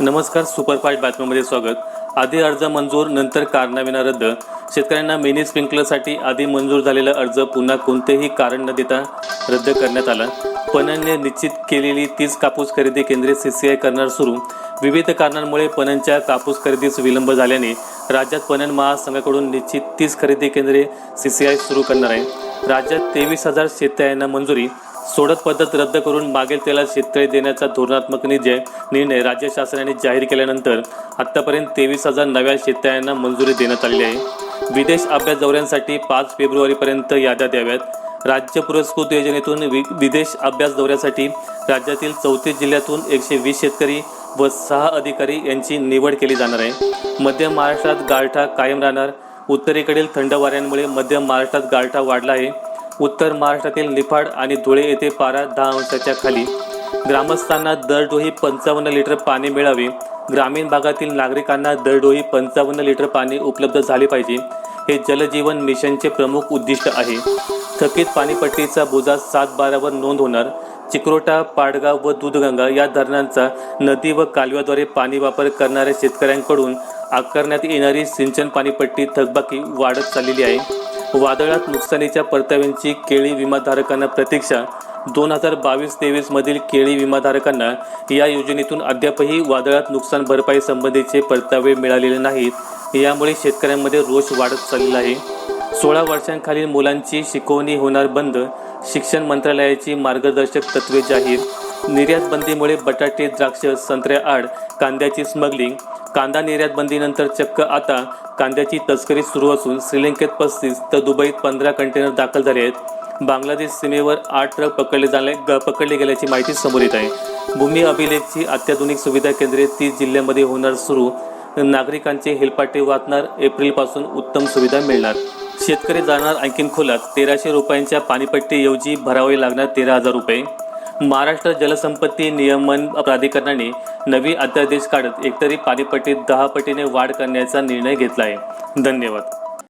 नमस्कार सुपरफास्ट बातमीमध्ये स्वागत. आधी अर्ज मंजूर नंतर कारणाविना रद्द. शेतकऱ्यांना मिनी स्प्रिंकलरसाठी आधी मंजूर झालेला अर्ज पुन्हा कोणतेही कारण न देता रद्द करण्यात आला. पणनने निश्चित केलेली तीच कापूस खरेदी केंद्रे सी सी आय करणार सुरू. विविध कारणांमुळे पणनच्या कापूस खरेदीस विलंब झाल्याने राज्यात पणन महासंघाकडून निश्चित तीस खरेदी केंद्रे सी सी आय सुरू करणार आहे. राज्यात तेवीस हजार शेतकऱ्यांना मंजुरी. सोडत पद्धत रद्द करून मागेल त्याला शेतकरी देण्याचा धोरणात्मक निर्णय निर्णय राज्य शासनाने जाहीर केल्यानंतर आत्तापर्यंत तेवीस हजार नव्या शेततळ्यांना मंजुरी देण्यात आलेली आहे. विदेश अभ्यास दौऱ्यांसाठी पाच फेब्रुवारीपर्यंत याद्या द्याव्यात. राज्य पुरस्कृत योजनेतून वि विदेश अभ्यास दौऱ्यासाठी राज्यातील चौतीस जिल्ह्यातून एकशे वीस शेतकरी व सहा अधिकारी यांची निवड केली जाणार आहे. मध्य महाराष्ट्रात गारठा कायम राहणार. उत्तरेकडील थंड वाऱ्यांमुळे मध्य महाराष्ट्रात गारठा वाढला आहे. उत्तर महाराष्ट्रातील निफाड आणि धुळे येथे पारा दहा अंशाच्या खाली. ग्रामस्थांना दरडोही पंचावन्न लिटर पाणी मिळावे. ग्रामीण भागातील नागरिकांना दरडोही पंचावन्न लिटर पाणी उपलब्ध झाले पाहिजे. हे जलजीवन मिशनचे प्रमुख उद्दिष्ट आहे. थकीत पाणीपट्टीचा बोजा सात बारावर नोंद होणार. चिक्रोटा पाडगाव व दूधगंगा या धरणांचा नदी व कालव्याद्वारे पाणी वापर करणाऱ्या शेतकऱ्यांकडून आकारण्यात येणारी सिंचन पाणीपट्टी थकबाकी वाढत चाललेली आहे. वादळात नुकसानीच्या परताव्यांची केळी विमाधारकांना प्रतीक्षा. दोन हजार बावीस तेवीस मधील केळी विमाधारकांना या योजनेतून अद्यापही वादळात नुकसान भरपाई संबंधीचे परतावे मिळालेले नाहीत. यामुळे शेतकऱ्यांमध्ये रोष वाढत चाललेला आहे. सोळा वर्षांखालील मुलांची शिकवणी होणार बंद शिक्षण मंत्रालयाची मार्गदर्शक तत्वे जाहीर. निर्यात बंदीमुळे बटाटे द्राक्ष संत्र्या आड कांद्याची स्मगलिंग कांदा निर्यात बंदीनंतर चक्क आता कांद्याची तस्करी सुरू असून श्रीलंकेत पस्तीस तर दुबईत पंधरा कंटेनर दाखल झाले आहेत. बांगलादेश सीमेवर आठ ट्रक पकडले झाले ग- पकडले गेल्याची माहिती समोर येत आहे. भूमी अभिलेखची अत्याधुनिक सुविधा केंद्रे तीस जिल्ह्यांमध्ये होणार सुरू. नागरिकांचे हेलपाटे वाचणार एप्रिलपासून उत्तम सुविधा मिळणार. शेतकरी जाणार आणखीन खोलात. तेराशे रुपयांच्या पाणीपट्टीऐवजी भरावे लागणार तेरा हजार रुपये. महाराष्ट्र जलसंपत्ती नियमन प्राधिकरणाने नवी अध्यादेश काढत एकतरी पाणीपट्टीत दहा पटीने वाढ करण्याचा निर्णय घेतला आहे धन्यवाद.